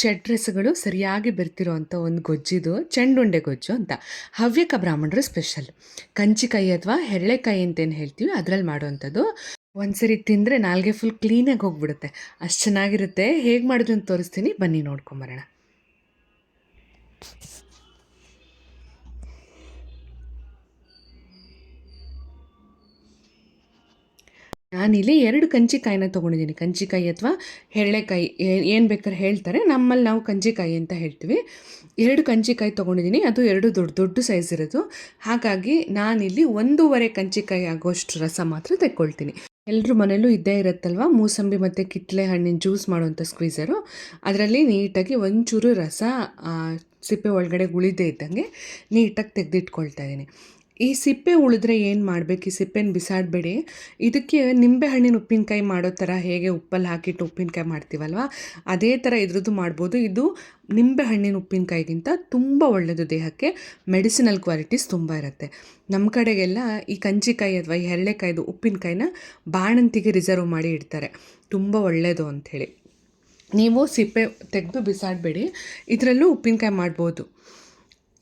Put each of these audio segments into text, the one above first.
ಷಡ್ರಸಗಳು ಸರಿಯಾಗಿ ಬೆರ್ತಿರೋ ಅಂಥ ಒಂದು ಗೊಜ್ಜಿದು ಚೆಂಡುಂಡೆ ಗೊಜ್ಜು ಅಂತ. ಹವ್ಯಕ ಬ್ರಾಹ್ಮಣರ ಸ್ಪೆಷಲ್ ಕಂಚಿಕಾಯಿ ಅಥವಾ ಹೆರಳೆಕಾಯಿ ಅಂತೇನು ಹೇಳ್ತೀವಿ ಅದರಲ್ಲಿ ಮಾಡುವಂಥದ್ದು ಒಂದ್ಸರಿ ತಿಂದರೆ ನಾಲ್ಗೆ ಫುಲ್ ಕ್ಲೀನಾಗಿ ಹೋಗ್ಬಿಡುತ್ತೆ. ಅಷ್ಟು ಚೆನ್ನಾಗಿರುತ್ತೆ. ಹೇಗೆ ಮಾಡೋದು ಅಂತ ತೋರಿಸ್ತೀನಿ. ಬನ್ನಿ ನೋಡ್ಕೊಂಬರೋಣ. ನಾನಿಲ್ಲಿ ಎರಡು ಕಂಚಿಕಾಯಿನ ತೊಗೊಂಡಿದ್ದೀನಿ. ಕಂಚಿಕಾಯಿ ಅಥವಾ ಹೆರಳೆಕಾಯಿ ಏನು ಬೇಕಾದ್ರೆ ಹೇಳ್ತಾರೆ. ನಮ್ಮಲ್ಲಿ ನಾವು ಕಂಚಿಕಾಯಿ ಅಂತ ಹೇಳ್ತೀವಿ. ಎರಡು ಕಂಚಿಕಾಯಿ ತೊಗೊಂಡಿದ್ದೀನಿ. ಅದು ಎರಡು ದೊಡ್ಡ ದೊಡ್ಡ ಸೈಜ್ ಇರೋದು. ಹಾಗಾಗಿ ನಾನಿಲ್ಲಿ ಒಂದೂವರೆ ಕಂಚಿಕಾಯಿ ಆಗೋಷ್ಟು ರಸ ಮಾತ್ರ ತೆಕ್ಕೊಳ್ತೀನಿ. ಎಲ್ಲರೂ ಮನೇಲೂ ಇದ್ದೇ ಇರುತ್ತಲ್ವ? ಮೂಸಂಬಿ ಮತ್ತು ಕಿತ್ತಳೆ ಹಣ್ಣಿನ ಜ್ಯೂಸ್ ಮಾಡುವಂಥ ಸ್ಕ್ವೀಸರು ಅದರಲ್ಲಿ ನೀಟಾಗಿ ಒಂಚೂರು ರಸ ಸಿಪ್ಪೆ ಒಳಗಡೆ ಉಳಿದೇ ಇದ್ದಂಗೆ ನೀಟಾಗಿ ತೆಗೆದಿಟ್ಕೊಳ್ತಾ ಇದ್ದೀನಿ ಈ ಸಿಪ್ಪೆ ಉಳಿದ್ರೆ ಏನು ಮಾಡಬೇಕು? ಈ ಸಿಪ್ಪೆನ ಬಿಸಾಡಬೇಡಿ. ಇದಕ್ಕೆ ನಿಂಬೆ ಹಣ್ಣಿನ ಉಪ್ಪಿನಕಾಯಿ ಮಾಡೋ ಥರ ಹೇಗೆ ಉಪ್ಪಲ್ಲಿ ಹಾಕಿಟ್ಟು ಉಪ್ಪಿನಕಾಯಿ ಮಾಡ್ತೀವಲ್ವ? ಅದೇ ಥರ ಇದ್ರದ್ದು ಮಾಡ್ಬೋದು. ಇದು ನಿಂಬೆ ಹಣ್ಣಿನ ಉಪ್ಪಿನಕಾಯಿಗಿಂತ ತುಂಬ ಒಳ್ಳೆಯದು ದೇಹಕ್ಕೆ. ಮೆಡಿಸಿನಲ್ ಕ್ವಾಲಿಟೀಸ್ ತುಂಬ ಇರುತ್ತೆ. ನಮ್ಮ ಕಡೆಗೆಲ್ಲ ಈ ಕಂಚಿಕಾಯಿ ಅಥವಾ ಈ ಹೆರಳೆಕಾಯ್ದು ಉಪ್ಪಿನಕಾಯಿನ ಬಾಣಂತಿಗೆ ರಿಸರ್ವ್ ಮಾಡಿ ಇಡ್ತಾರೆ. ತುಂಬ ಒಳ್ಳೆಯದು ಅಂಥೇಳಿ ನೀವು ಸಿಪ್ಪೆ ತೆಗೆದು ಬಿಸಾಡಬೇಡಿ. ಇದರಲ್ಲೂ ಉಪ್ಪಿನಕಾಯಿ ಮಾಡ್ಬೋದು.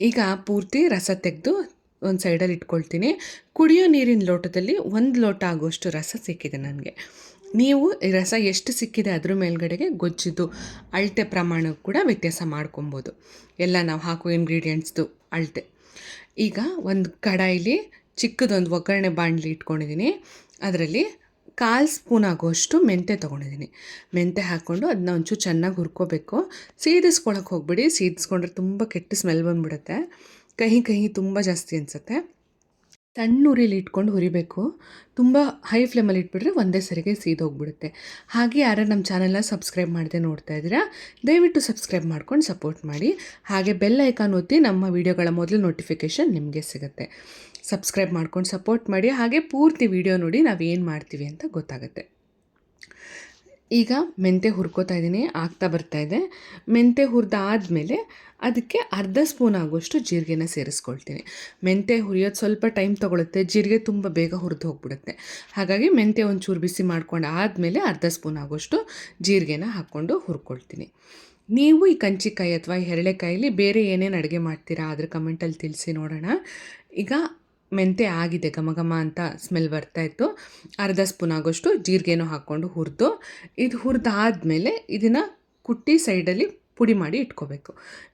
ಈಗ ಪೂರ್ತಿ ರಸ ತೆಗೆದು ಒಂದು ಸೈಡಲ್ಲಿ ಇಟ್ಕೊಳ್ತೀನಿ. ಕುಡಿಯೋ ನೀರಿನ ಲೋಟದಲ್ಲಿ ಒಂದು ಲೋಟ ಆಗುವಷ್ಟು ರಸ ಸಿಕ್ಕಿದೆ ನನಗೆ. ನೀವು ರಸ ಎಷ್ಟು ಸಿಕ್ಕಿದೆ ಅದ್ರ ಮೇಲ್ಗಡೆಗೆ ಗೊಜ್ಜಿದ್ದು ಅಳತೆ ಪ್ರಮಾಣ ಕೂಡ ವ್ಯತ್ಯಾಸ ಮಾಡ್ಕೊಬೋದು ಎಲ್ಲ ನಾವು ಹಾಕೋ ಇಂಗ್ರೀಡಿಯೆಂಟ್ಸ್ದು ಅಳತೆ. ಈಗ ಒಂದು ಕಡಾಯಿಲಿ ಚಿಕ್ಕದೊಂದು ಒಗ್ಗರಣೆ ಬಾಣಲಿ ಇಟ್ಕೊಂಡಿದ್ದೀನಿ ಅದರಲ್ಲಿ ಕಾಲು ಸ್ಪೂನ್ ಆಗುವಷ್ಟು ಮೆಂತೆ ತೊಗೊಂಡಿದ್ದೀನಿ ಮೆಂತೆ ಹಾಕ್ಕೊಂಡು ಅದನ್ನ ಒಂಚೂರು ಚೆನ್ನಾಗಿ ಹುರ್ಕೋಬೇಕು. ಸೀದಿಸ್ಕೊಳಕ್ಕೆ ಹೋಗ್ಬಿಡಿ. ಸೀದಿಸ್ಕೊಂಡ್ರೆ ತುಂಬ ಕೆಟ್ಟ ಸ್ಮೆಲ್ ಬಂದ್ಬಿಡುತ್ತೆ. ಕಹಿ ಕಹಿ ತುಂಬ ಜಾಸ್ತಿ ಅನಿಸುತ್ತೆ. ಸಣ್ಣ ಉರಿಲಿ ಇಟ್ಕೊಂಡು ಹುರಿಬೇಕು. ತುಂಬ ಹೈ ಫ್ಲೇಮಲ್ಲಿ ಇಟ್ಬಿಟ್ರೆ ಒಂದೇ ಸರಿಗೆ ಸೀದೋಗ್ಬಿಡುತ್ತೆ ಹಾಗೆ ಯಾರು ನಮ್ಮ ಚಾನಲ್ನ ಸಬ್ಸ್ಕ್ರೈಬ್ ಮಾಡದೆ ನೋಡ್ತಾ ಇದ್ದೀರಾ, ದಯವಿಟ್ಟು ಸಬ್ಸ್ಕ್ರೈಬ್ ಮಾಡ್ಕೊಂಡು ಸಪೋರ್ಟ್ ಮಾಡಿ. ಹಾಗೆ ಬೆಲ್ ಐಕಾನ್ ಒತ್ತಿ ನಮ್ಮ ವೀಡಿಯೋಗಳ ಮೊದಲು ನೋಟಿಫಿಕೇಷನ್ ನಿಮಗೆ ಸಿಗುತ್ತೆ. ಸಬ್ಸ್ಕ್ರೈಬ್ ಮಾಡ್ಕೊಂಡು ಸಪೋರ್ಟ್ ಮಾಡಿ. ಹಾಗೆ ಪೂರ್ತಿ ವಿಡಿಯೋ ನೋಡಿ ನಾವು ಏನು ಮಾಡ್ತೀವಿ ಅಂತ ಗೊತ್ತಾಗುತ್ತೆ. ಈಗ ಮೆಂತೆ ಹುರ್ಕೋತಾ ಇದ್ದೀನಿ, ಆಗ್ತಾ ಬರ್ತಾ ಇದೆ. ಮೆಂತೆ ಹುರಿದಾದ್ಮೇಲೆ ಅದಕ್ಕೆ ಅರ್ಧ ಸ್ಪೂನ್ ಆಗುವಷ್ಟು ಜೀರಿಗೆನ ಸೇರಿಸ್ಕೊಳ್ತೀನಿ. ಮೆಂತೆ ಹುರಿಯೋದು ಸ್ವಲ್ಪ ಟೈಮ್ ತೊಗೊಳುತ್ತೆ, ಜೀರಿಗೆ ತುಂಬ ಬೇಗ ಹುರಿದು ಹೋಗ್ಬಿಡುತ್ತೆ. ಹಾಗಾಗಿ ಮೆಂತೆ ಒಂಚೂರು ಬಿಸಿ ಮಾಡ್ಕೊಂಡು ಆದಮೇಲೆ ಅರ್ಧ ಸ್ಪೂನ್ ಆಗುವಷ್ಟು ಜೀರಿಗೆನ ಹಾಕ್ಕೊಂಡು ಹುರ್ಕೊಳ್ತೀನಿ. ನೀವು ಈ ಕಂಚಿಕಾಯಿ ಅಥವಾ ಈ ಹೆರಳೆಕಾಯಲ್ಲಿ ಬೇರೆ ಏನೇನು ಅಡುಗೆ ಮಾಡ್ತೀರಾ, ಅದ್ರ ಕಮೆಂಟಲ್ಲಿ ತಿಳಿಸಿ ನೋಡೋಣ. ಈಗ ಮೆಂತೆ ಆಗಿದೆ ಘಮ ಘಮ ಅಂತ ಸ್ಮೆಲ್ ಬರ್ತಾ ಇತ್ತು. ಅರ್ಧ ಸ್ಪೂನ್ ಆಗೋಷ್ಟು ಜೀರಿಗೆನೂ ಹಾಕ್ಕೊಂಡು ಹುರಿದು, ಇದು ಹುರಿದಾದ್ಮೇಲೆ ಇದನ್ನು ಕುಟ್ಟಿ ಸೈಡಲ್ಲಿ ಪುಡಿ ಮಾಡಿ ಇಟ್ಕೋಬೇಕು.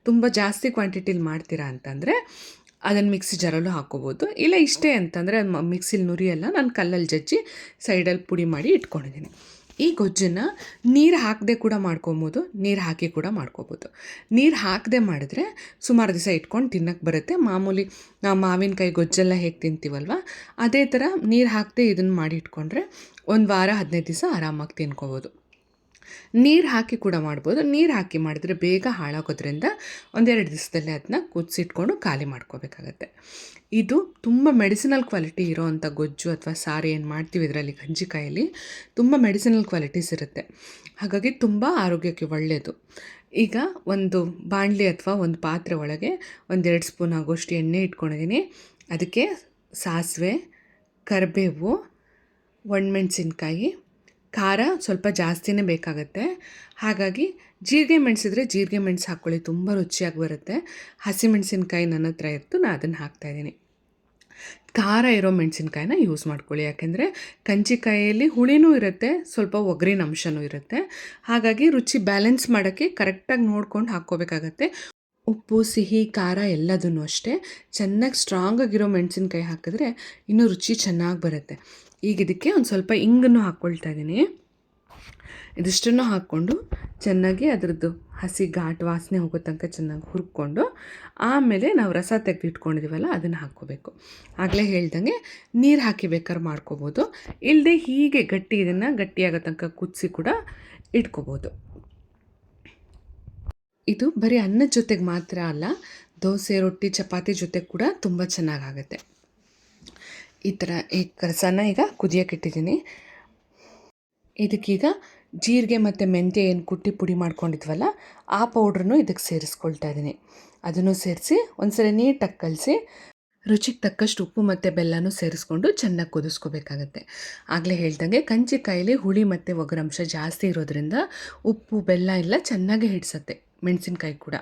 ತುಂಬ ಜಾಸ್ತಿ ಕ್ವಾಂಟಿಟಿಲಿ ಮಾಡ್ತೀರಾ ಅಂತಂದರೆ ಅದನ್ನು ಮಿಕ್ಸಿ ಜರಲ್ಲೂ ಹಾಕ್ಕೋಬೋದು. ಇಲ್ಲ ಇಷ್ಟೇ ಅಂತಂದರೆ ಮಿಕ್ಸಿಲಿ ನುರಿಯಲ್ಲ, ನಾನು ಕಲ್ಲಲ್ಲಿ ಜಜ್ಜಿ ಸೈಡಲ್ಲಿ ಪುಡಿ ಮಾಡಿ ಇಟ್ಕೊಂಡಿದ್ದೀನಿ ಈ ಗೊಜ್ಜನ್ನು ನೀರು ಹಾಕದೆ ಕೂಡ ಮಾಡ್ಕೊಬೋದು, ನೀರು ಹಾಕಿ ಕೂಡ ಮಾಡ್ಕೋಬೋದು. ನೀರು ಹಾಕದೆ ಮಾಡಿದ್ರೆ ಸುಮಾರು ದಿವಸ ಇಟ್ಕೊಂಡು ತಿನ್ನಕ್ಕೆ ಬರುತ್ತೆ. ಮಾಮೂಲಿ ನಾವು ಮಾವಿನಕಾಯಿ ಗೊಜ್ಜೆಲ್ಲ ಹೇಗೆ ತಿಂತೀವಲ್ವ, ಅದೇ ಥರ ನೀರು ಹಾಕದೆ ಇದನ್ನು ಮಾಡಿ ಇಟ್ಕೊಂಡ್ರೆ ಒಂದು ವಾರ, ಹದಿನೈದು ದಿವಸ ಆರಾಮಾಗಿ ತಿನ್ಕೋಬೋದು. ನೀರು ಹಾಕಿ ಕೂಡ ಮಾಡ್ಬೋದು. ನೀರು ಹಾಕಿ ಮಾಡಿದ್ರೆ ಬೇಗ ಹಾಳಾಗೋದ್ರಿಂದ ಒಂದೆರಡು ದಿವಸದಲ್ಲೇ ಅದನ್ನ ಕುದಿಸಿಟ್ಕೊಂಡು ಖಾಲಿ ಮಾಡ್ಕೋಬೇಕಾಗತ್ತೆ. ಇದು ತುಂಬ ಮೆಡಿಸಿನಲ್ ಕ್ವಾಲಿಟಿ ಇರೋವಂಥ ಗೊಜ್ಜು ಅಥವಾ ಸಾರು ಏನು ಮಾಡ್ತೀವಿ ಇದರಲ್ಲಿ ಗಂಜಿಕಾಯಲ್ಲಿ ತುಂಬ ಮೆಡಿಸಿನಲ್ ಕ್ವಾಲಿಟೀಸ್ ಇರುತ್ತೆ. ಹಾಗಾಗಿ ತುಂಬ ಆರೋಗ್ಯಕ್ಕೆ ಒಳ್ಳೆಯದು ಈಗ ಒಂದು ಬಾಣಲಿ ಅಥವಾ ಒಂದು ಪಾತ್ರೆ ಒಳಗೆ ಒಂದೆರಡು ಸ್ಪೂನ್ ಆಗೋಷ್ಟು ಎಣ್ಣೆ ಇಟ್ಕೊಂಡಿದ್ದೀನಿ. ಅದಕ್ಕೆ ಸಾಸಿವೆ, ಕರಿಬೇವು, ಒಣಮೆಣ್ಸಿನ್ಕಾಯಿ ಖಾರ ಸ್ವಲ್ಪ ಜಾಸ್ತಿನೇ ಬೇಕಾಗುತ್ತೆ. ಹಾಗಾಗಿ ಜೀರಿಗೆ ಮೆಣಸಿದ್ರೆ ಜೀರಿಗೆ ಮೆಣಸು ಹಾಕ್ಕೊಳ್ಳಿ ತುಂಬ ರುಚಿಯಾಗಿ ಬರುತ್ತೆ. ಹಸಿಮೆಣಸಿನ್ಕಾಯಿ ನನ್ನ ಹತ್ರ ಇತ್ತು ನಾನು ಅದನ್ನು ಹಾಕ್ತಾಯಿದ್ದೀನಿ ಖಾರ ಇರೋ ಮೆಣಸಿನ್ಕಾಯಿನ ಯೂಸ್ ಮಾಡ್ಕೊಳ್ಳಿ. ಯಾಕೆಂದರೆ ಕಂಚಿಕಾಯಿಯಲ್ಲಿ ಹುಳಿನೂ ಇರುತ್ತೆ, ಸ್ವಲ್ಪ ಒಗ್ರಿನ ಅಂಶನೂ ಇರುತ್ತೆ. ಹಾಗಾಗಿ ರುಚಿ ಬ್ಯಾಲೆನ್ಸ್ ಮಾಡೋಕ್ಕೆ ಕರೆಕ್ಟಾಗಿ ನೋಡ್ಕೊಂಡು ಹಾಕ್ಕೋಬೇಕಾಗತ್ತೆ. ಉಪ್ಪು, ಸಿಹಿ, ಖಾರ ಎಲ್ಲದನ್ನು ಅಷ್ಟೇ. ಚೆನ್ನಾಗಿ ಸ್ಟ್ರಾಂಗಾಗಿರೋ ಮೆಣಸಿನ್ಕಾಯಿ ಹಾಕಿದ್ರೆ ಇನ್ನೂ ರುಚಿ ಚೆನ್ನಾಗಿ ಬರುತ್ತೆ. ಈಗ ಇದಕ್ಕೆ ಒಂದು ಸ್ವಲ್ಪ ಇಂಗನ್ನು ಹಾಕ್ಕೊಳ್ತಾ ಇದ್ದೀನಿ ಇದಿಷ್ಟನ್ನು ಹಾಕ್ಕೊಂಡು ಚೆನ್ನಾಗಿ ಅದರದ್ದು ಹಸಿ ಘಾಟ್ ವಾಸನೆ ಹೋಗೋ ತನಕ ಚೆನ್ನಾಗಿ ಹುರ್ಕೊಂಡು ಆಮೇಲೆ ನಾವು ರಸ ತೆಗೆದಿಟ್ಕೊಂಡಿದ್ದೀವಲ್ಲ ಅದನ್ನು ಹಾಕ್ಕೋಬೇಕು. ಆಗಲೇ ಹೇಳ್ದಂಗೆ ನೀರು ಹಾಕಿ ಬೇಕಾದ್ರೆ ಮಾಡ್ಕೋಬೋದು. ಇಲ್ಲದೆ ಹೀಗೆ ಗಟ್ಟಿ ಇದನ್ನು ಗಟ್ಟಿಯಾಗೋ ತನಕ ಕುದಿಸಿ ಕೂಡ ಇಟ್ಕೋಬೋದು. ಇದು ಬರೀ ಅನ್ನದ ಜೊತೆಗೆ ಮಾತ್ರ ಅಲ್ಲ, ದೋಸೆ, ರೊಟ್ಟಿ, ಚಪಾತಿ ಜೊತೆ ಕೂಡ ತುಂಬ ಚೆನ್ನಾಗಾಗುತ್ತೆ. ಈ ಥರ ಈ ರಸನ ಈಗ ಕುದಿಯೋಕೆ ಇಟ್ಟಿದ್ದೀನಿ. ಇದಕ್ಕೀಗ ಜೀರಿಗೆ ಮತ್ತು ಮೆಂತ್ಯ ಏನು ಕುಟ್ಟಿ ಪುಡಿ ಮಾಡ್ಕೊಂಡಿದ್ವಲ್ಲ, ಆ ಪೌಡ್ರನ್ನು ಇದಕ್ಕೆ ಸೇರಿಸ್ಕೊಳ್ತಾ ಇದ್ದೀನಿ. ಅದನ್ನು ಸೇರಿಸಿ ಒಂದ್ಸಲ ನೀಟಾಗಿ ಕಲಸಿ, ರುಚಿಗೆ ತಕ್ಕಷ್ಟು ಉಪ್ಪು ಮತ್ತು ಬೆಲ್ಲನೂ ಸೇರಿಸ್ಕೊಂಡು ಚೆನ್ನಾಗಿ ಕುದಿಸ್ಕೋಬೇಕಾಗತ್ತೆ. ಆಗಲೇ ಹೇಳ್ದಂಗೆ ಕಂಚಿಕಾಯಲ್ಲಿ ಹುಳಿ ಮತ್ತು ಒಗರಂಶ ಜಾಸ್ತಿ ಇರೋದ್ರಿಂದ ಉಪ್ಪು, ಬೆಲ್ಲ ಎಲ್ಲ ಚೆನ್ನಾಗಿ ಹಿಡಿಸತ್ತೆ. ಮೆಣಸಿನ್ಕಾಯಿ ಕೂಡ.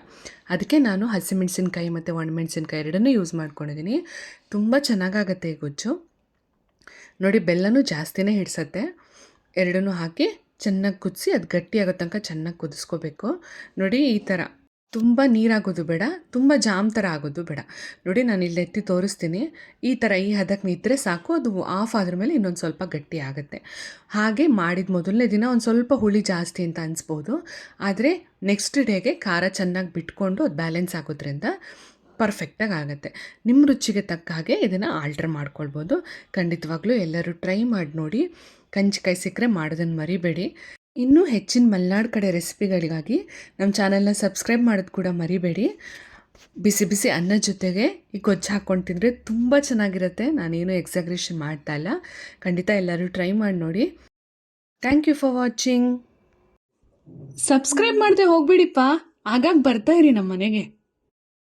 ಅದಕ್ಕೆ ನಾನು ಹಸಿಮೆಣಸಿನ್ಕಾಯಿ ಮತ್ತು ಒಣಮೆಣಸಿನ್ಕಾಯಿ ಎರಡನ್ನೂ ಯೂಸ್ ಮಾಡ್ಕೊಂಡಿದ್ದೀನಿ ತುಂಬ ಚೆನ್ನಾಗಾಗತ್ತೆ ಈ ಗೊಜ್ಜು. ನೋಡಿ ಬೆಲ್ಲನೂ ಜಾಸ್ತಿನೇ ಹಿಡ್ಸತ್ತೆ. ಎರಡನ್ನೂ ಹಾಕಿ ಚೆನ್ನಾಗಿ ಕುದಿಸಿ ಅದು ಗಟ್ಟಿಯಾಗೋ ತನಕ ಚೆನ್ನಾಗಿ ಕುದಿಸ್ಕೋಬೇಕು. ನೋಡಿ ಈ ಥರ ತುಂಬ ನೀರಾಗೋದು ಬೇಡ, ತುಂಬ ಜಾಮ್ ಥರ ಆಗೋದು ಬೇಡ. ನೋಡಿ, ನಾನು ಇಲ್ಲಿ ಎತ್ತಿ ತೋರಿಸ್ತೀನಿ. ಈ ಥರ ಈ ಹದಕ್ಕೆ ನಿಂತರೆ ಸಾಕು, ಅದು ಆಫ್ ಆದ್ರ ಮೇಲೆ ಇನ್ನೊಂದು ಸ್ವಲ್ಪ ಗಟ್ಟಿ ಆಗುತ್ತೆ. ಹಾಗೆ ಮಾಡಿದ ಮೊದಲನೇ ದಿನ ಒಂದು ಸ್ವಲ್ಪ ಹುಳಿ ಜಾಸ್ತಿ ಅಂತ ಅನಿಸ್ಬೋದು. ಆದರೆ ನೆಕ್ಸ್ಟ್ ಡೇಗೆ ಖಾರ ಚೆನ್ನಾಗಿ ಬಿಟ್ಕೊಂಡು ಅದು ಬ್ಯಾಲೆನ್ಸ್ ಆಗೋದ್ರಿಂದ ಪರ್ಫೆಕ್ಟಾಗಿ ಆಗುತ್ತೆ. ನಿಮ್ಮ ರುಚಿಗೆ ತಕ್ಕ ಹಾಗೆ ಇದನ್ನು ಆಲ್ಟ್ರ್ ಮಾಡ್ಕೊಳ್ಬೋದು. ಖಂಡಿತವಾಗ್ಲೂ ಎಲ್ಲರೂ ಟ್ರೈ ಮಾಡಿ ನೋಡಿ. ಕಂಚಿಕಾಯಿ ಸಿಕ್ಕರೆ ಮಾಡೋದನ್ನು ಮರಿಬೇಡಿ. ಇನ್ನೂ ಹೆಚ್ಚಿನ ಮಲೆನಾಡು ಕಡೆ ರೆಸಿಪಿಗಳಿಗಾಗಿ ನಮ್ಮ ಚಾನಲ್ನ ಸಬ್ಸ್ಕ್ರೈಬ್ ಮಾಡೋದು ಕೂಡ ಮರಿಬೇಡಿ. ಬಿಸಿ ಬಿಸಿ ಅನ್ನ ಜೊತೆಗೆ ಈ ಗೊಜ್ಜು ಹಾಕ್ಕೊಂಡು ತಿಂದರೆ ತುಂಬ ಚೆನ್ನಾಗಿರುತ್ತೆ. ನಾನೇನು ಎಕ್ಸಾಗ್ರೇಷನ್ ಮಾಡ್ತಾ ಇಲ್ಲ. ಖಂಡಿತ ಎಲ್ಲರೂ ಟ್ರೈ ಮಾಡಿ ನೋಡಿ. Thank you for watching subscribe ಮಾಡದೆ ಹೋಗ್ಬಿಡಿಪ್ಪ. ಆಗಾಗ ಬರ್ತಾ ಇರಿ ನಮ್ಮ ಮನೆಗೆ